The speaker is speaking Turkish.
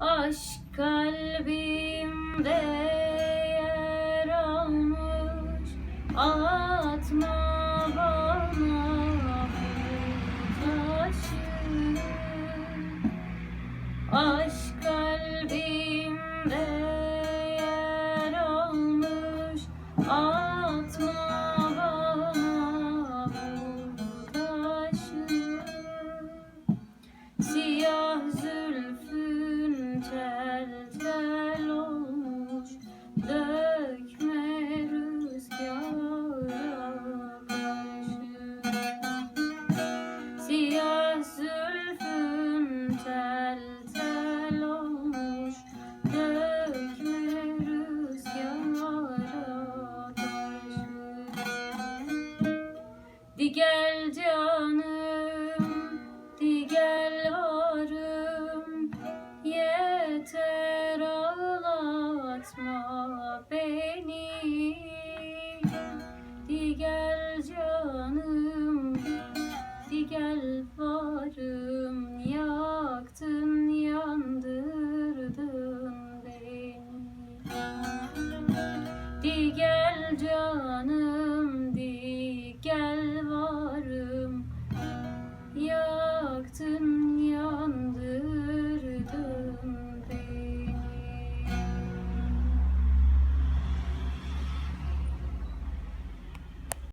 Aşk kalbimde yer almış. Atma bana taşı. Aşk kalbimde gel canım.